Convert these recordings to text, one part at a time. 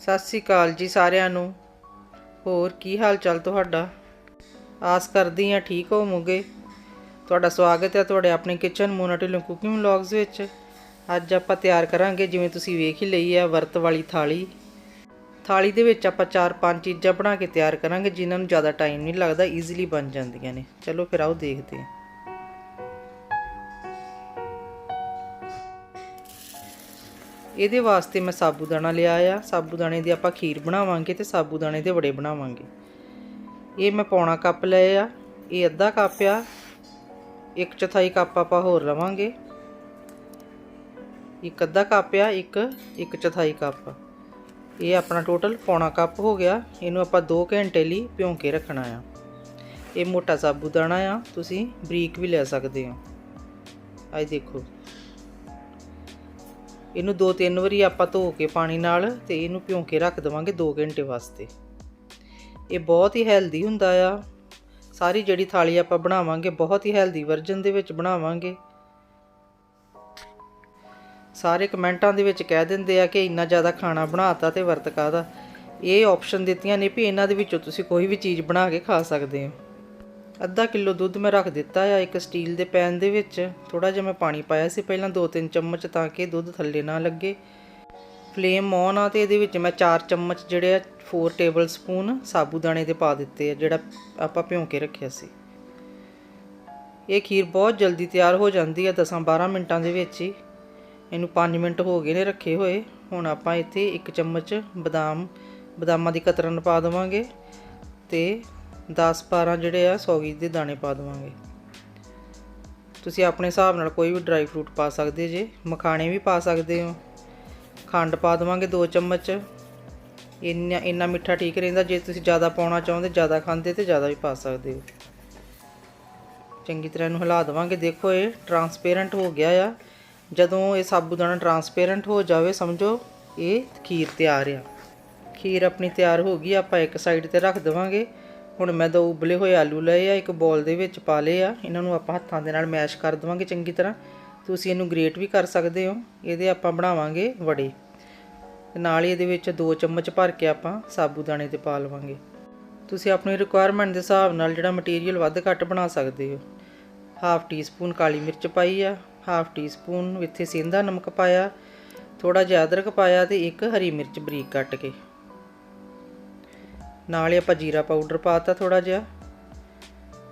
ਸਤਿ ਸ੍ਰੀ ਅਕਾਲ ਜੀ ਸਾਰਿਆਂ ਨੂੰ। ਹੋਰ ਕੀ ਹਾਲ ਚਾਲ ਤੁਹਾਡਾ? ਆਸ ਕਰਦੀ ਹਾਂ ਠੀਕ ਹੋਵੋਗੇ। ਤੁਹਾਡਾ ਸਵਾਗਤ ਹੈ ਤੁਹਾਡੇ ਆਪਣੇ ਕਿਚਨ ਮੋਨਾਟਿਲੋ ਕੁਕਿੰਗ ਵਲੌਗਸ ਵਿੱਚ। ਅੱਜ ਆਪਾਂ ਤਿਆਰ ਕਰਾਂਗੇ ਜਿਵੇਂ ਤੁਸੀਂ ਵੇਖ ਹੀ ਲਈ ਹੈ ਵਰਤ ਵਾਲੀ ਥਾਲੀ। ਥਾਲੀ ਦੇ ਵਿੱਚ ਆਪਾਂ ਚਾਰ ਪੰਜ ਚੀਜ਼ਾਂ ਬਣਾ ਕੇ ਤਿਆਰ ਕਰਾਂਗੇ ਜਿਨ੍ਹਾਂ ਨੂੰ ਜ਼ਿਆਦਾ ਟਾਈਮ ਨਹੀਂ ਲੱਗਦਾ ਈਜ਼ੀਲੀ ਬਣ ਜਾਂਦੀਆਂ ਨੇ। ਚਲੋ ਫਿਰ ਆਓ ਦੇਖਦੇ ਹਾਂ। ਇਹਦੇ ਵਾਸਤੇ ਮੈਂ ਸਾਬੂਦਾਣਾ ਲਿਆ ਆ। ਸਾਬੂਦਾਣੇ ਦੀ ਆਪਾਂ ਖੀਰ ਬਣਾਵਾਂਗੇ ਤੇ ਸਾਬੂਦਾਣੇ ਦੇ ਵੜੇ ਬਣਾਵਾਂਗੇ। ਇਹ ਮੈਂ ਪੌਣਾ ਕੱਪ ਲਏ ਆ। ਇਹ ਅੱਧਾ ਕੱਪ ਆ। ਇੱਕ ਚੌਥਾਈ ਕੱਪ ਆਪਾਂ ਹੋਰ ਲਵਾਂਗੇ। ਇੱਕ ਅੱਧਾ ਕੱਪ ਆ, ਇੱਕ ਇੱਕ ਚੌਥਾਈ ਕੱਪ। ਇਹ ਆਪਣਾ ਟੋਟਲ ਪੌਣਾ ਕੱਪ ਹੋ ਗਿਆ। ਇਹਨੂੰ ਆਪਾਂ 2 ਘੰਟੇ ਲਈ ਭਿਉਂ ਕੇ ਰੱਖਣਾ ਆ। ਇਹ ਮੋਟਾ ਸਾਬੂਦਾਣਾ ਆ। ਤੁਸੀਂ ਬਰੀਕ ਵੀ ਲੈ ਸਕਦੇ ਹੋ। ਆਹ ਦੇਖੋ। ਇਹਨੂੰ ਦੋ ਤਿੰਨ ਵਾਰੀ ਆਪਾਂ ਧੋ ਕੇ ਪਾਣੀ ਨਾਲ ਤੇ ਇਹਨੂੰ ਭਿਉਂ ਕੇ ਰੱਖ ਦੇਵਾਂਗੇ 2 ਘੰਟੇ ਵਾਸਤੇ। ਇਹ ਬਹੁਤ ਹੀ ਹੈਲਦੀ ਹੁੰਦਾ ਆ। ਸਾਰੀ ਜਿਹੜੀ ਥਾਲੀ ਆਪਾਂ ਬਣਾਵਾਂਗੇ ਬਹੁਤ ਹੀ ਹੈਲਦੀ ਵਰਜਨ ਦੇ ਵਿੱਚ ਬਣਾਵਾਂਗੇ। ਸਾਰੇ ਕਮੈਂਟਾਂ ਦੇ ਵਿੱਚ ਕਹਿ ਦਿੰਦੇ ਆ ਕਿ ਇੰਨਾ ਜ਼ਿਆਦਾ ਖਾਣਾ ਬਣਾਤਾ ਤੇ ਵਰਤ ਕਾਦਾ ਇਹ ਆਪਸ਼ਨ ਦਿੱਤੀਆਂ ਨੇ ਵੀ ਇਹਨਾਂ ਦੇ ਵਿੱਚੋਂ ਤੁਸੀਂ ਕੋਈ ਵੀ ਚੀਜ਼ ਬਣਾ ਕੇ ਖਾ ਸਕਦੇ ਹੋ। ਅੱਧਾ ਕਿਲੋ ਦੁੱਧ ਮੈਂ ਰੱਖ ਦਿੱਤਾ ਆ ਇੱਕ ਸਟੀਲ ਦੇ ਪੈਨ ਦੇ ਵਿੱਚ। ਥੋੜਾ ਜਿਹਾ ਮੈਂ ਪਾਣੀ ਪਾਇਆ ਸੀ ਪਹਿਲਾਂ 2-3 ਚਮਚ ਤਾਂ ਕਿ ਦੁੱਧ ਥੱਲੇ ਨਾ ਲੱਗੇ। ਫਲੇਮ ਔਨ ਆ ਤੇ ਇਹਦੇ ਵਿੱਚ ਮੈਂ 4 ਚਮਚ ਜਿਹੜੇ ਆ 4 ਟੇਬਲ ਸਪੂਨ ਸਾਬੂਦਾਣੇ ਦੇ ਪਾ ਦਿੱਤੇ ਆ, ਜਿਹੜਾ ਆਪਾਂ ਭਿਉਂ ਕੇ ਰੱਖਿਆ ਸੀ। ਇਹ ਖੀਰ ਬਹੁਤ ਜਲਦੀ ਤਿਆਰ ਹੋ ਜਾਂਦੀ ਹੈ 10-12 ਮਿੰਟਾਂ ਦੇ ਵਿੱਚ ਹੀ। ਇਹਨੂੰ 5 ਮਿੰਟ ਹੋ ਗਏ ਨੇ ਰੱਖੇ ਹੋਏ। ਹੁਣ ਆਪਾਂ ਇੱਥੇ ਇੱਕ ਚਮਚ ਬਦਾਮ, ਬਦਾਮਾਂ ਦੀ ਕਤਰਨ ਪਾ ਦੇਵਾਂਗੇ ਤੇ 10-12 ਜਿਹੜੇ ਆ ਸੌਗੀ ਦੇ ਦਾਣੇ ਪਾ ਦੇਵਾਂਗੇ। ਤੁਸੀਂ ਆਪਣੇ ਹਿਸਾਬ ਨਾਲ ਕੋਈ ਵੀ ਡਰਾਈ ਫਰੂਟ ਪਾ ਸਕਦੇ ਜੇ, ਮਖਾਣੇ ਵੀ ਪਾ ਸਕਦੇ ਹੋ। ਖੰਡ ਪਾ ਦੇਵਾਂਗੇ 2 ਚਮਚ। ਇੰਨਾ ਇੰਨਾ ਮਿੱਠਾ ਠੀਕ ਰਹਿੰਦਾ, ਜੇ ਤੁਸੀਂ ਜ਼ਿਆਦਾ ਪਾਉਣਾ ਚਾਹੁੰਦੇ, ਜ਼ਿਆਦਾ ਖਾਂਦੇ ਤੇ ਜ਼ਿਆਦਾ ਵੀ ਪਾ ਸਕਦੇ ਹੋ। ਚੰਗੀ ਤਰ੍ਹਾਂ ਇਹਨੂੰ ਹਿਲਾ ਦੇਵਾਂਗੇ। ਦੇਖੋ ਇਹ ਟਰਾਂਸਪੇਰੈਂਟ ਹੋ ਗਿਆ ਆ। ਜਦੋਂ ਇਹ ਸਾਬੂਦਾਨਾ ਟਰਾਂਸਪੇਰੈਂਟ ਹੋ ਜਾਵੇ, ਸਮਝੋ, ਇਹ ਖੀਰ ਤਿਆਰ ਆ। ਖੀਰ ਆਪਣੀ ਤਿਆਰ ਹੋ ਗਈ, ਆਪਾਂ ਇੱਕ ਸਾਈਡ ਤੇ ਰੱਖ ਦੇਵਾਂਗੇ। ਹੁਣ ਮੈਂ ਦੋ ਉਬਲੇ ਹੋਏ ਆਲੂ ਲਏ ਆ, ਇੱਕ ਬੋਲ ਦੇ ਵਿੱਚ ਪਾ ਲਏ ਆ। ਇਹਨਾਂ ਨੂੰ ਆਪਾਂ ਹੱਥਾਂ ਦੇ ਨਾਲ ਮੈਸ਼ ਕਰ ਦੇਵਾਂਗੇ ਚੰਗੀ ਤਰ੍ਹਾਂ। ਤੁਸੀਂ ਇਹਨੂੰ ਗ੍ਰੇਟ ਵੀ ਕਰ ਸਕਦੇ ਹੋ। ਇਹਦੇ ਆਪਾਂ ਬਣਾਵਾਂਗੇ ਵੜੇ। ਤੇ ਨਾਲ ਹੀ ਇਹਦੇ ਵਿੱਚ 2 ਚਮਚ ਭਰ ਕੇ ਆਪਾਂ ਸਾਬੂਦਾਣੇ ਤੇ ਪਾ ਲਵਾਂਗੇ। ਤੁਸੀਂ ਆਪਣੀ ਰਿਕੁਆਇਰਮੈਂਟ ਦੇ ਹਿਸਾਬ ਨਾਲ ਜਿਹੜਾ ਮਟੀਰੀਅਲ ਵੱਧ ਘੱਟ ਬਣਾ ਸਕਦੇ ਹੋ। ਹਾਫ ਟੀ ਸਪੂਨ ਕਾਲੀ ਮਿਰਚ ਪਾਈ ਆ। ਹਾਫ ਟੀ ਸਪੂਨ ਇੱਥੇ ਸਿੰਧਾ ਨਮਕ ਪਾਇਆ। ਥੋੜਾ ਜਿਹਾ ਅਦਰਕ ਪਾਇਆ ਤੇ ਇੱਕ ਹਰੀ ਮਿਰਚ ਬਰੀਕ ਕੱਟ ਕੇ। ਨਾਲ ਹੀ ਆਪਾਂ ਜੀਰਾ ਪਾਊਡਰ ਪਾਤਾ ਥੋੜਾ ਜਿਹਾ,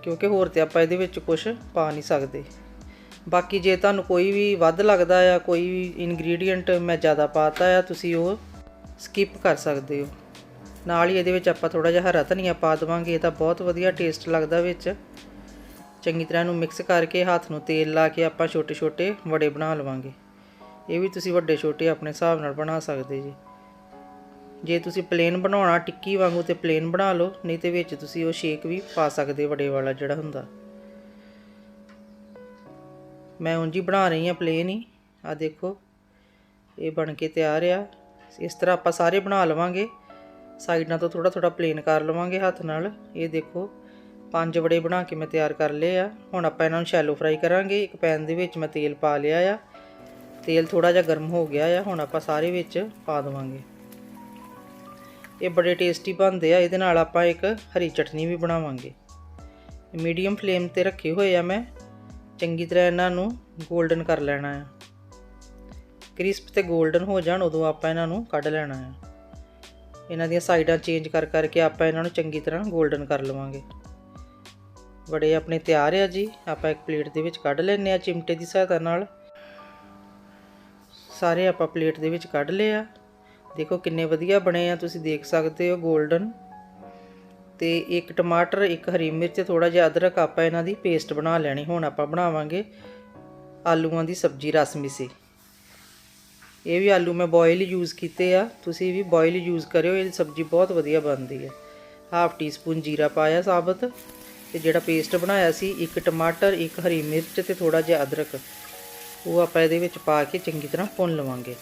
ਕਿਉਂਕਿ ਹੋਰ ਤੇ ਆਪਾਂ ਇਹਦੇ ਵਿੱਚ ਕੁਝ ਪਾ ਨਹੀਂ ਸਕਦੇ। ਬਾਕੀ ਜੇ ਤੁਹਾਨੂੰ ਕੋਈ ਵੀ ਵੱਧ ਲੱਗਦਾ ਆ, ਕੋਈ ਵੀ ਇਨਗਰੀਡੀਅੰਟ ਮੈਂ ਜ਼ਿਆਦਾ ਪਾਤਾ ਆ, ਤੁਸੀਂ ਉਹ ਸਕਿਪ ਕਰ ਸਕਦੇ ਹੋ। ਨਾਲ ਹੀ ਇਹਦੇ ਵਿੱਚ ਆਪਾਂ ਥੋੜਾ ਜਿਹਾ ਹਰਾ ਧਨੀਆ ਪਾ ਦਵਾਂਗੇ, ਇਹ ਤਾਂ ਬਹੁਤ ਵਧੀਆ ਟੇਸਟ ਲੱਗਦਾ ਵਿੱਚ। ਚੰਗੀ ਤਰ੍ਹਾਂ ਨੂੰ ਮਿਕਸ ਕਰਕੇ ਹੱਥ ਨੂੰ ਤੇਲ ਲਾ ਕੇ ਆਪਾਂ ਛੋਟੇ-ਛੋਟੇ ਵੜੇ ਬਣਾ ਲਵਾਂਗੇ। ਇਹ ਵੀ ਤੁਸੀਂ ਵੱਡੇ ਛੋਟੇ ਆਪਣੇ ਹਿਸਾਬ ਨਾਲ ਬਣਾ ਸਕਦੇ ਜੀ। ਜੇ ਤੁਸੀਂ ਪਲੇਨ ਬਣਾਉਣਾ ਟਿੱਕੀ ਵਾਂਗੂ ਤੇ ਪਲੇਨ ਬਣਾ ਲਓ, ਨਹੀਂ ਤੇ ਵਿੱਚ ਤੁਸੀਂ ਉਹ ਸ਼ੇਕ ਵੀ ਪਾ ਸਕਦੇ ਵੜੇ ਵਾਲਾ ਜਿਹੜਾ ਹੁੰਦਾ। ਮੈਂ ਉਂਝ ਹੀ ਬਣਾ ਰਹੀ ਹਾਂ ਪਲੇਨ ਹੀ। ਆ ਦੇਖੋ, ਇਹ ਬਣ ਕੇ ਤਿਆਰ ਆ। ਇਸ ਤਰ੍ਹਾਂ ਆਪਾਂ ਸਾਰੇ ਬਣਾ ਲਵਾਂਗੇ। ਸਾਈਡਾਂ ਤੋਂ ਥੋੜਾ ਥੋੜਾ ਪਲੇਨ ਕਰ ਲਵਾਂਗੇ ਹੱਥ ਨਾਲ। ਇਹ ਦੇਖੋ, ਪੰਜ ਵੜੇ ਬਣਾ ਕੇ ਮੈਂ ਤਿਆਰ ਕਰ ਲਏ ਆ। ਹੁਣ ਆਪਾਂ ਇਹਨਾਂ ਨੂੰ ਸ਼ੈਲੋ ਫਰਾਈ ਕਰਾਂਗੇ। ਇੱਕ ਪੈਨ ਦੇ ਵਿੱਚ ਮੈਂ ਤੇਲ ਪਾ ਲਿਆ ਆ। ਤੇਲ ਥੋੜਾ ਜਿਹਾ ਗਰਮ ਹੋ ਗਿਆ ਆ। ਹੁਣ ਆਪਾਂ ਸਾਰੇ ਵਿੱਚ ਪਾ ਦਵਾਂਗੇ। ਇਹ ਬੜੇ ਟੇਸਟੀ ਬਣਦੇ ਆ, ਇਹਦੇ ਨਾਲ ਆਪਾਂ ਇੱਕ ਹਰੀ ਚਟਨੀ ਵੀ ਬਣਾਵਾਂਗੇ। ਮੀਡੀਅਮ ਫਲੇਮ ਤੇ ਰੱਖੇ ਹੋਏ ਆ ਮੈਂ। ਚੰਗੀ ਤਰ੍ਹਾਂ ਇਹਨਾਂ ਨੂੰ ਗੋਲਡਨ ਕਰ ਲੈਣਾ ਹੈ ਕ੍ਰਿਸਪ ਤੇ ਗੋਲਡਨ ਹੋ ਜਾਣ, ਉਦੋਂ ਆਪਾਂ ਇਹਨਾਂ ਨੂੰ ਕੱਢ ਲੈਣਾ ਹੈ ਇਹਨਾਂ ਦੀਆਂ ਸਾਈਡਾਂ ਚੇਂਜ ਕਰ ਕਰਕੇ ਆਪਾਂ ਇਹਨਾਂ ਨੂੰ ਚੰਗੀ ਤਰ੍ਹਾਂ ਗੋਲਡਨ ਕਰ ਲਵਾਂਗੇ। ਬੜੇ ਆਪਣੇ ਤਿਆਰ ਆ ਜੀ, ਆਪਾਂ ਇੱਕ ਪਲੇਟ ਦੇ ਵਿੱਚ ਕੱਢ ਲੈਨੇ ਆ ਚਿਮਟੇ ਦੀ ਸਹਾਇਤਾ ਨਾਲ। ਸਾਰੇ ਆਪਾਂ ਪਲੇਟ ਦੇ ਵਿੱਚ ਕੱਢ ਲਏ ਆ। ਦੇਖੋ ਕਿੰਨੇ ਵਧੀਆ ਬਣੇ ਆ, ਤੁਸੀਂ ਦੇਖ ਸਕਦੇ ਹੋ 골ਡਨ ਤੇ ਇੱਕ ਟਮਾਟਰ, ਇੱਕ ਹਰੀ ਮਿਰਚ ਤੇ ਥੋੜਾ ਜਿਹਾ ਅਦਰਕ ਆਪਾਂ ਇਹਨਾਂ ਦੀ ਪੇਸਟ ਬਣਾ ਲੈਣੀ। ਹੁਣ ਆਪਾਂ ਬਣਾਵਾਂਗੇ ਆਲੂਆਂ ਦੀ ਸਬਜ਼ੀ ਰਸ ਮਿਸੇ ਇਹ ਵੀ ਆਲੂ ਮੈਂ ਬੋਇਲ ਯੂਜ਼ ਕੀਤੇ ਆ। ਤੁਸੀਂ ਵੀ ਬੋਇਲ ਯੂਜ਼ ਕਰਿਓ, ਇਹ ਸਬਜ਼ੀ ਬਹੁਤ ਵਧੀਆ ਬਣਦੀ ਹੈ। ਹਾਫ ਟੀ ਸਪੂਨ ਜੀਰਾ ਪਾਇਆ ਸਾਬਤ ਤੇ ਜਿਹੜਾ ਪੇਸਟ ਬਣਾਇਆ ਸੀ, ਇੱਕ ਟਮਾਟਰ, ਇੱਕ ਹਰੀ ਮਿਰਚ ਤੇ ਥੋੜਾ ਜਿਹਾ ਅਦਰਕ, ਉਹ ਆਪਾਂ ਇਹਦੇ ਵਿੱਚ ਪਾ ਕੇ ਚੰਗੀ ਤਰ੍ਹਾਂ ਭੁੰਨ ਲਵਾਂਗੇ।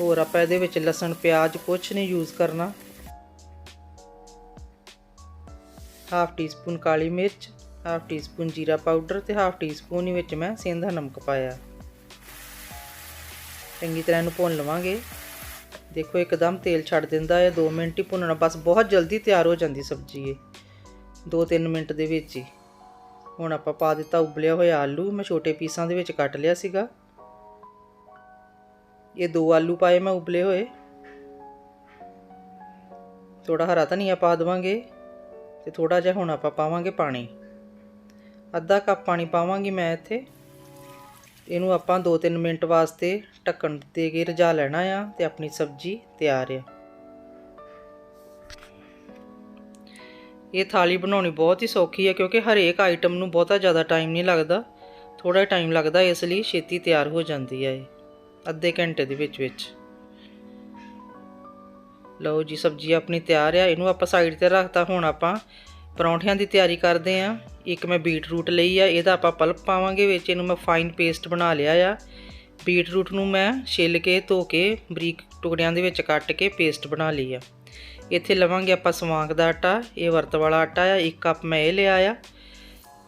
ਹੋਰ ਆਪਾਂ ਇਹਦੇ ਵਿੱਚ ਲਸਣ, ਪਿਆਜ਼ ਕੁਝ ਨਹੀਂ ਯੂਜ਼ ਕਰਨਾ। ਹਾਫ ਟੀਸਪੂਨ ਕਾਲੀ ਮਿਰਚ ਹਾਫ ਟੀਸਪੂਨ ਜੀਰਾ ਪਾਊਡਰ ਤੇ ਹਾਫ ਟੀ ਸਪੂਨ ਹੀ ਵਿੱਚ ਮੈਂ ਸੇਂਦਾ ਨਮਕ ਪਾਇਆ। ਚੰਗੀ ਤਰ੍ਹਾਂ ਇਹਨੂੰ ਭੁੰਨ ਲਵਾਂਗੇ। ਦੇਖੋ, ਇੱਕਦਮ ਤੇਲ ਛੱਡ ਦਿੰਦਾ ਹੈ 2 ਮਿੰਟ ਹੀ ਭੁੰਨਣਾ, ਬਸ ਬਹੁਤ ਜਲਦੀ ਤਿਆਰ ਹੋ ਜਾਂਦੀ ਸਬਜ਼ੀ ਇਹ। 2-3 ਮਿੰਟ ਦੇ ਵਿੱਚ ਹੀ। ਹੁਣ ਆਪਾਂ ਪਾ ਦਿੱਤਾ ਉਬਲਿਆ ਹੋਇਆ ਆਲੂ, ਮੈਂ ਛੋਟੇ ਪੀਸਾਂ ਦੇ ਵਿੱਚ ਕੱਟ ਲਿਆ ਸੀਗਾ। ਇਹ ਦੋ ਆਲੂ ਪਾਏ ਮੈਂ ਉਬਲੇ ਹੋਏ। ਥੋੜਾ ਹਰਾ ਧਨੀਆ ਪਾ ਦਵਾਂਗੇ ਤੇ ਥੋੜਾ ਜਿਹਾ ਹੁਣ ਆਪਾਂ ਪਾਵਾਂਗੇ ਪਾਣੀ। ਅੱਧਾ ਕੱਪ ਪਾਣੀ ਪਾਵਾਂਗੀ ਮੈਂ ਇੱਥੇ। ਇਹਨੂੰ ਆਪਾਂ 2-3 ਮਿੰਟ ਵਾਸਤੇ ਢੱਕਣ ਦੇ ਕੇ ਰਝਾ ਲੈਣਾ ਆ ਤੇ ਆਪਣੀ ਸਬਜ਼ੀ ਤਿਆਰ ਆ। ਇਹ ਥਾਲੀ ਬਣਾਉਣੀ ਬਹੁਤ ਹੀ ਸੌਖੀ ਹੈ ਕਿਉਂਕਿ ਹਰੇਕ ਆਈਟਮ ਨੂੰ ਬਹੁਤਾ ਜ਼ਿਆਦਾ ਟਾਈਮ ਨਹੀਂ ਲੱਗਦਾ। ਥੋੜਾ ਟਾਈਮ ਲੱਗਦਾ ਇਸ ਲਈ ਛੇਤੀ ਤਿਆਰ ਹੋ ਜਾਂਦੀ ਹੈ ਇਹ। ਅੱਧੇ ਘੰਟੇ ਦੇ ਵਿੱਚ ਵਿੱਚ। ਲਓ ਜੀ, ਸਬਜ਼ੀ ਆਪਣੀ ਤਿਆਰ ਆ। ਇਹਨੂੰ ਆਪਾਂ ਸਾਈਡ ਤੇ ਰੱਖਤਾ। ਹੁਣ ਆਪਾਂ ਪਰੌਂਠਿਆਂ ਦੀ ਤਿਆਰੀ ਕਰਦੇ ਆ। ਇੱਕ ਮੈਂ ਬੀਟ ਰੂਟ ਲਈ ਆ। ਇਹਦਾ ਆਪਾਂ ਪਲਪ ਪਾਵਾਂਗੇ ਵਿੱਚ। ਇਹਨੂੰ ਮੈਂ ਫਾਈਨ ਪੇਸਟ ਬਣਾ ਲਿਆ ਆ। ਬੀਟ ਰੂਟ ਨੂੰ ਮੈਂ ਛਿੱਲ ਕੇ, ਧੋ ਕੇ, ਬਰੀਕ ਟੁਕੜਿਆਂ ਦੇ ਵਿੱਚ ਕੱਟ ਕੇ ਪੇਸਟ ਬਣਾ ਲਈ ਆ। ਇੱਥੇ ਲਵਾਂਗੇ ਆਪਾਂ ਸਵਾਂਗ ਦਾ ਆਟਾ। ਇਹ ਵਰਤ ਵਾਲਾ ਆਟਾ ਆ। ਇੱਕ ਕੱਪ ਮੈਂ ਇਹ ਲਿਆ ਆ।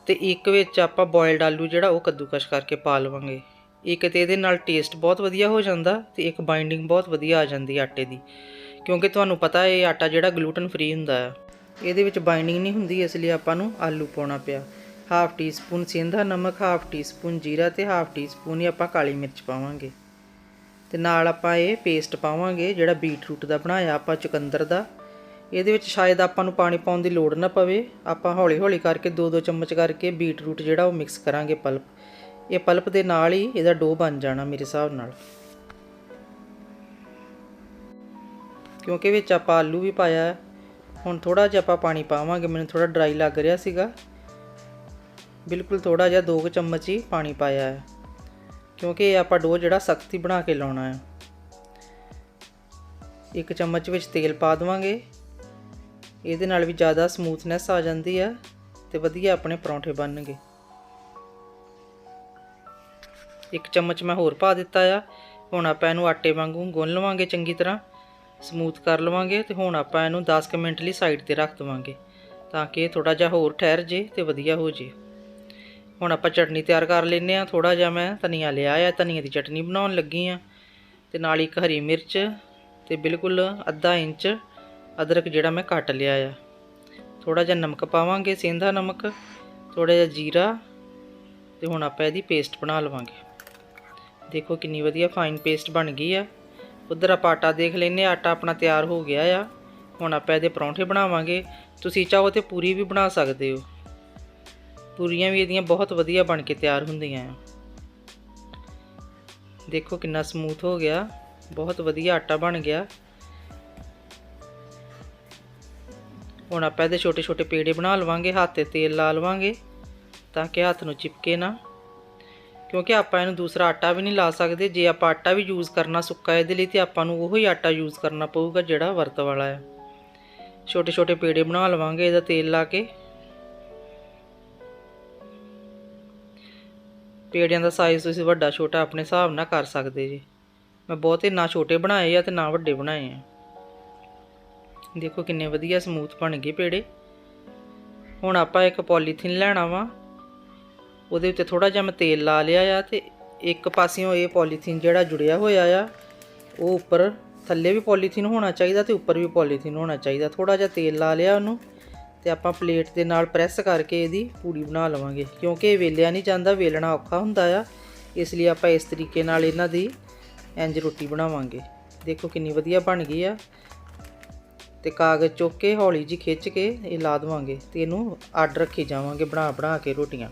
ਤੇ ਇੱਕ ਵਿੱਚ ਆਪਾਂ ਬੋਇਲਡ ਆਲੂ ਜਿਹੜਾ ਉਹ ਕੱਦੂਕਸ਼ ਕਰਕੇ ਪਾ ਲਵਾਂਗੇ। ਇੱਕ ਤੇ ਇਹਦੇ ਨਾਲ ਟੇਸਟ ਬਹੁਤ ਵਧੀਆ ਹੋ ਜਾਂਦਾ ਤੇ ਇੱਕ ਬਾਈਂਡਿੰਗ ਬਹੁਤ ਵਧੀਆ ਆ ਜਾਂਦੀ ਆਟੇ ਦੀ। ਕਿਉਂਕਿ ਤੁਹਾਨੂੰ ਪਤਾ ਇਹ ਆਟਾ ਜਿਹੜਾ ਗਲੂਟਨ ਫ੍ਰੀ ਹੁੰਦਾ ਆ। ਇਹਦੇ ਵਿੱਚ ਬਾਈਂਡਿੰਗ ਨਹੀਂ ਹੁੰਦੀ, ਇਸ ਲਈ ਆਪਾਂ ਨੂੰ ਆਲੂ ਪਾਉਣਾ ਪਿਆ। ਹਾਫ ਟੀ ਸਪੂਨ ਸਿੰਧਾ, ਨਮਕ ਹਾਫ ਟੀ ਸਪੂਨ ਜੀਰਾ ਤੇ ਹਾਫ ਟੀ ਸਪੂਨ ਹੀ ਆਪਾਂ ਕਾਲੀ ਮਿਰਚ ਪਾਵਾਂਗੇ। ਤੇ ਨਾਲ ਆਪਾਂ ਇਹ ਪੇਸਟ ਪਾਵਾਂਗੇ, ਜਿਹੜਾ ਬੀਟਰੂਟ ਦਾ ਬਣਾਇਆ ਆਪਾਂ ਚੁਕੰਦਰ ਦਾ। ਇਹਦੇ ਵਿੱਚ ਸ਼ਾਇਦ ਆਪਾਂ ਨੂੰ ਪਾਣੀ ਪਾਉਣ ਦੀ ਲੋੜ ਨਾ ਪਵੇ। ਆਪਾਂ ਹੌਲੀ-ਹੌਲੀ ਕਰਕੇ 2-2 ਚਮਚ ਕਰਕੇ ਬੀਟਰੂਟ ਜਿਹੜਾ ਉਹ ਮਿਕਸ ਕਰਾਂਗੇ ਪਲਪ। ਇਹ ਪਲਪ ਦੇ ਨਾਲ ਹੀ ਇਹਦਾ ਡੋ ਬਣ ਜਾਣਾ ਮੇਰੇ ਹਿਸਾਬ ਨਾਲ। ਕਿਉਂਕਿ ਵਿੱਚ ਆਪਾਂ ਆਲੂ ਵੀ ਪਾਇਆ ਹੈ। ਹੁਣ ਥੋੜਾ ਜਿਹਾ ਆਪਾਂ ਪਾਣੀ ਪਾਵਾਂਗੇ। ਮੈਨੂੰ ਥੋੜਾ ਡਰਾਈ ਲੱਗ ਰਿਹਾ ਸੀਗਾ। ਬਿਲਕੁਲ ਥੋੜਾ ਜਿਹਾ 2 ਚਮਚ ਹੀ ਪਾਣੀ ਪਾਇਆ ਹੈ। ਕਿਉਂਕਿ ਇਹ ਆਪਾਂ ਡੋ ਜਿਹੜਾ ਸਖਤੀ ਬਣਾ ਕੇ ਲਾਉਣਾ ਹੈ। ਇੱਕ ਚਮਚ ਵਿੱਚ ਤੇਲ ਪਾ ਦਵਾਂਗੇ। ਇਹਦੇ ਨਾਲ ਵੀ ਜ਼ਿਆਦਾ ਸਮੂਥਨੈਸ ਆ ਜਾਂਦੀ ਹੈ ਤੇ ਵਧੀਆ ਆਪਣੇ ਪਰੌਂਠੇ ਬਣਨਗੇ। ਇੱਕ ਚਮਚ ਮੈਂ ਹੋਰ ਪਾ ਦਿੱਤਾ ਆ। ਹੁਣ ਆਪਾਂ ਇਹਨੂੰ ਆਟੇ ਵਾਂਗੂ ਗੁੰਨ ਲਵਾਂਗੇ ਚੰਗੀ ਤਰ੍ਹਾਂ। ਸਮੂਥ ਕਰ ਲਵਾਂਗੇ ਤੇ ਹੁਣ ਆਪਾਂ ਇਹਨੂੰ 10 ਕੁ ਮਿੰਟ ਲਈ ਸਾਈਡ ਤੇ ਰੱਖ ਦਵਾਂਗੇ ਤਾਂ ਕਿ ਇਹ ਥੋੜਾ ਜਿਹਾ ਹੋਰ ਠਹਿਰ ਜੇ ਤੇ ਵਧੀਆ ਹੋ ਜੇ। ਹੁਣ ਆਪਾਂ ਚਟਨੀ ਤਿਆਰ ਕਰ ਲੈਨੇ ਆ ਥੋੜਾ ਜਿਹਾ ਮੈਂ ਧਨੀਆ ਲਿਆ ਆ। ਧਨੀਆ ਦੀ ਚਟਨੀ ਬਣਾਉਣ ਲੱਗੀ ਆ ਤੇ ਨਾਲ ਇੱਕ ਹਰੀ ਮਿਰਚ ਤੇ ਬਿਲਕੁਲ ਅੱਧਾ ਇੰਚ ਅਦਰਕ ਜਿਹੜਾ ਮੈਂ ਕੱਟ ਲਿਆ ਆ। ਥੋੜਾ ਜਿਹਾ ਨਮਕ ਪਾਵਾਂਗੇ, ਸੇਂਧਾ ਨਮਕ ਥੋੜਾ ਜਿਹਾ ਜੀਰਾ ਤੇ ਹੁਣ ਆਪਾਂ ਇਹਦੀ ਪੇਸਟ ਬਣਾ ਲਵਾਂਗੇ। ਦੇਖੋ ਕਿੰਨੀ ਵਧੀਆ ਫਾਈਨ ਪੇਸਟ ਬਣ ਗਈ ਆ। ਉਧਰ ਆਪਾਂ ਆਟਾ ਦੇਖ ਲੈਨੇ ਆਟਾ ਆਪਣਾ ਤਿਆਰ ਹੋ ਗਿਆ ਆ। ਹੁਣ ਆਪਾਂ ਇਹਦੇ ਪਰੌਂਠੇ ਬਣਾਵਾਂਗੇ। ਤੁਸੀਂ ਚਾਹੋ ਤੇ ਪੂਰੀ ਵੀ ਬਣਾ ਸਕਦੇ ਹੋ। ਪੂਰੀਆਂ ਵੀ ਇਹਦੀਆਂ ਬਹੁਤ ਵਧੀਆ ਬਣ ਕੇ ਤਿਆਰ ਹੁੰਦੀਆਂ ਆ। ਦੇਖੋ ਕਿੰਨਾ ਸਮੂਥ ਹੋ ਗਿਆ। ਬਹੁਤ ਵਧੀਆ ਆਟਾ ਬਣ ਗਿਆ। ਹੁਣ ਆਪਾਂ ਇਹਦੇ ਛੋਟੇ ਛੋਟੇ ਪੇੜੇ ਬਣਾ ਲਵਾਂਗੇ। ਹੱਥ ਤੇ ਤੇਲ ਲਾ ਲਵਾਂਗੇ ਤਾਂ ਕਿ ਹੱਥ ਨੂੰ ਚਿਪਕੇ ਨਾ। ਕਿਉਂਕਿ ਆਪਾਂ ਇਹਨੂੰ ਦੂਸਰਾ ਆਟਾ ਵੀ ਨਹੀਂ ਲਾ ਸਕਦੇ। ਜੇ ਆਪਾਂ ਆਟਾ ਵੀ ਯੂਜ਼ ਕਰਨਾ ਸੁੱਕਾ ਇਹਦੇ ਲਈ ਤੇ ਆਪਾਂ ਨੂੰ ਉਹੀ ਆਟਾ ਯੂਜ਼ ਕਰਨਾ ਪਊਗਾ ਜਿਹੜਾ ਵਰਤ ਵਾਲਾ ਹੈ। ਛੋਟੇ ਛੋਟੇ ਪੇੜੇ ਬਣਾ ਲਵਾਂਗੇ ਇਹਦਾ ਤੇਲ ਲਾ ਕੇ। ਪੇੜਿਆਂ ਦਾ ਸਾਈਜ਼ ਤੁਸੀਂ ਵੱਡਾ, ਛੋਟਾ ਆਪਣੇ ਹਿਸਾਬ ਨਾਲ ਕਰ ਸਕਦੇ ਜੀ। ਮੈਂ ਬਹੁਤੇ ਨਾ ਛੋਟੇ ਬਣਾਏ ਆ ਤੇ ਨਾ ਵੱਡੇ ਬਣਾਏ ਆ। ਦੇਖੋ ਕਿੰਨੇ ਵਧੀਆ ਸਮੂਥ ਬਣ ਗਏ ਪੇੜੇ। ਹੁਣ ਆਪਾਂ ਇੱਕ ਪੋਲੀਥੀਨ ਲੈਣਾ ਵਾ। ਉਹਦੇ ਉੱਤੇ ਥੋੜਾ ਜਿਹਾ ਮੈਂ ਤੇਲ ਲਾ ਲਿਆ ਆ ਤੇ ਇੱਕ ਪਾਸਿਓਂ ਇਹ ਪੋਲੀਥੀਨ ਜਿਹੜਾ ਜੁੜਿਆ ਹੋਇਆ ਆ, ਉਹ ਉੱਪਰ ਥੱਲੇ ਵੀ ਪੋਲੀਥੀਨ ਹੋਣਾ ਚਾਹੀਦਾ ਤੇ ਉੱਪਰ ਵੀ ਪੋਲੀਥੀਨ ਹੋਣਾ ਚਾਹੀਦਾ। ਥੋੜਾ ਜਿਹਾ ਤੇਲ ਲਾ ਲਿਆ ਉਹਨੂੰ ਤੇ ਆਪਾਂ ਪਲੇਟ ਦੇ ਨਾਲ ਪ੍ਰੈਸ ਕਰਕੇ ਇਹਦੀ ਪੂੜੀ ਬਣਾ ਲਵਾਂਗੇ। ਕਿਉਂਕਿ ਇਹ ਵੇਲਿਆ ਨਹੀਂ ਜਾਂਦਾ, ਵੇਲਣਾ ਔਖਾ ਹੁੰਦਾ ਆ, ਇਸ ਲਈ ਆਪਾਂ ਇਸ ਤਰੀਕੇ ਨਾਲ ਇਹਨਾਂ ਦੀ ਇੰਜ ਰੋਟੀ ਬਣਾਵਾਂਗੇ। ਦੇਖੋ ਕਿੰਨੀ ਵਧੀਆ ਬਣ ਗਈ ਆ। ਤੇ ਕਾਗਜ਼ ਚੁੱਕ ਕੇ, ਹੌਲੀ ਜੀ ਖਿੱਚ ਕੇ ਇਹ ਲਾ ਦਵਾਂਗੇ ਤੇ ਇਹਨੂੰ ਅੱਡ ਰੱਖੀ ਜਾਵਾਂਗੇ ਬਣਾ ਬਣਾ ਕੇ ਰੋਟੀਆਂ।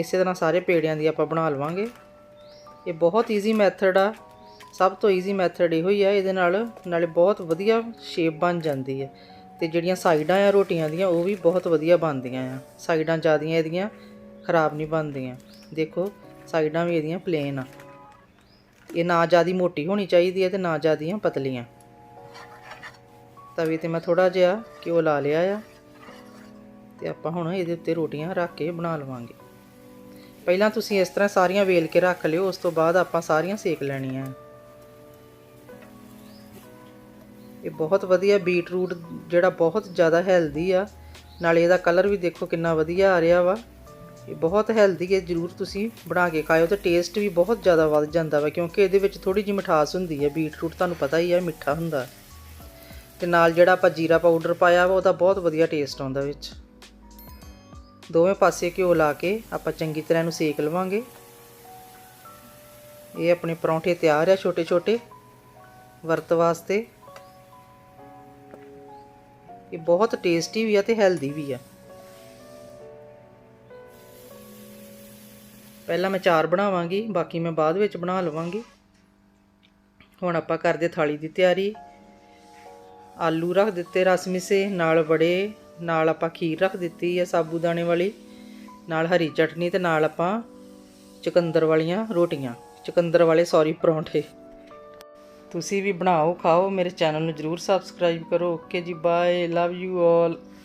ਇਸੇ ਤਰ੍ਹਾਂ ਸਾਰੇ ਪੇੜਿਆਂ ਦੀ ਆਪਾਂ ਬਣਾ ਲਵਾਂਗੇ। ਇਹ ਬਹੁਤ ਈਜ਼ੀ ਮੈਥਡ ਆ। ਸਭ ਤੋਂ ਈਜ਼ੀ ਮੈਥਡ ਇਹੋ ਹੀ ਆ, ਇਹਦੇ ਨਾਲ, ਨਾਲੇ ਬਹੁਤ ਵਧੀਆ ਸ਼ੇਪ ਬਣ ਜਾਂਦੀ ਹੈ ਤੇ ਜਿਹੜੀਆਂ ਸਾਈਡਾਂ ਆ ਰੋਟੀਆਂ ਦੀਆਂ, ਉਹ ਵੀ ਬਹੁਤ ਵਧੀਆ ਬਣਦੀਆਂ ਆ। ਸਾਈਡਾਂ ਜਿਆਦੀਆਂ ਇਹਦੀਆਂ ਖਰਾਬ ਨਹੀਂ ਬਣਦੀਆਂ। ਦੇਖੋ, ਸਾਈਡਾਂ ਵੀ ਇਹਦੀਆਂ ਪਲੇਨ ਆ। ਇਹ ਨਾ ਜਿਆਦੀ ਮੋਟੀ ਹੋਣੀ ਚਾਹੀਦੀ ਹੈ ਤੇ ਨਾ ਜਿਆਦੀਆਂ ਪਤਲੀਆਂ। ਤਵੇ ਤੇ ਮੈਂ ਥੋੜਾ ਜਿਹਾ ਘਿਓ ਲਾ ਲਿਆ ਆ। ਤੇ ਆਪਾਂ ਹੁਣ ਇਹਦੇ ਉੱਤੇ ਰੋਟੀਆਂ ਰੱਖ ਕੇ ਬਣਾ ਲਵਾਂਗੇ। ਪਹਿਲਾਂ ਤੁਸੀਂ ਇਸ ਤਰ੍ਹਾਂ ਸਾਰੀਆਂ ਵੇਲ ਕੇ ਰੱਖ ਲਿਓ, ਉਸ ਤੋਂ ਬਾਅਦ ਆਪਾਂ ਸਾਰੀਆਂ ਸੇਕ ਲੈਣੀਆਂ। ਇਹ ਬਹੁਤ ਵਧੀਆ ਬੀਟਰੂਟ, ਜਿਹੜਾ ਬਹੁਤ ਜ਼ਿਆਦਾ ਹੈਲਦੀ ਆ। ਨਾਲੇ ਇਹਦਾ ਕਲਰ ਵੀ ਦੇਖੋ ਕਿੰਨਾ ਵਧੀਆ ਆ ਰਿਹਾ ਵਾ। ਇਹ ਬਹੁਤ ਹੈਲਦੀ ਹੈ, ਜਰੂਰ ਤੁਸੀਂ ਬਣਾ ਕੇ ਖਾਇਓ ਤੇ ਟੇਸਟ ਵੀ ਬਹੁਤ ਜ਼ਿਆਦਾ ਵੱਧ ਜਾਂਦਾ ਵਾ, ਕਿਉਂਕਿ ਇਹਦੇ ਵਿੱਚ ਥੋੜੀ ਜਿਹੀ ਮਿਠਾਸ ਹੁੰਦੀ ਹੈ ਬੀਟਰੂਟ ਤੁਹਾਨੂੰ ਪਤਾ ਹੀ ਹੈ ਮਿੱਠਾ ਹੁੰਦਾ। ਤੇ ਨਾਲ ਜਿਹੜਾ ਆਪਾਂ ਜੀਰਾ ਪਾਊਡਰ ਪਾਇਆ ਵਾ, ਉਹਦਾ ਬਹੁਤ ਵਧੀਆ ਟੇਸਟ ਆਉਂਦਾ ਵਿੱਚ। ਦੋਵੇਂ ਪਾਸੇ ਘਿਓ ਲਾ ਕੇ ਆਪਾਂ ਚੰਗੀ ਤਰ੍ਹਾਂ ਇਹਨੂੰ ਸੇਕ ਲਵਾਂਗੇ। ਇਹ ਆਪਣੇ ਪਰੌਂਠੇ ਤਿਆਰ ਆ ਛੋਟੇ ਛੋਟੇ ਵਰਤ ਵਾਸਤੇ। ਇਹ ਬਹੁਤ ਟੇਸਟੀ ਵੀ ਆ ਤੇ ਹੈਲਦੀ ਵੀ ਆ। ਪਹਿਲਾਂ ਮੈਂ ਚਾਰ ਬਣਾਵਾਂਗੀ, ਬਾਕੀ ਮੈਂ ਬਾਅਦ ਵਿੱਚ ਬਣਾ ਲਵਾਂਗੀ। ਹੁਣ ਆਪਾਂ ਕਰਦੇ ਥਾਲੀ ਦੀ ਤਿਆਰੀ। ਆਲੂ ਰੱਖ ਦਿੱਤੇ ਰਸ ਮਿਸੇ, ਨਾਲ ਬੜੇ ਨਾਲ ਆਪਾਂ ਖੀਰ ਰੱਖ ਦਿੱਤੀ ਹੈ ਸਾਬੂਦਾਣੇ ਵਾਲੀ, ਨਾਲ ਹਰੀ ਚਟਨੀ ਤੇ ਨਾਲ ਆਪਾਂ ਚੁਕੰਦਰ ਵਾਲੀਆਂ ਰੋਟੀਆਂ। ਚੁਕੰਦਰ ਵਾਲੇ ਸੌਰੀ ਪਰੌਂਠੇ। ਤੁਸੀਂ ਵੀ ਬਣਾਓ, ਖਾਓ, ਮੇਰੇ ਚੈਨਲ ਨੂੰ ਜਰੂਰ ਸਬਸਕ੍ਰਾਈਬ ਕਰੋ। ਓਕੇ ਜੀ ਬਾਏ ਲਵ ਯੂ ਆਲ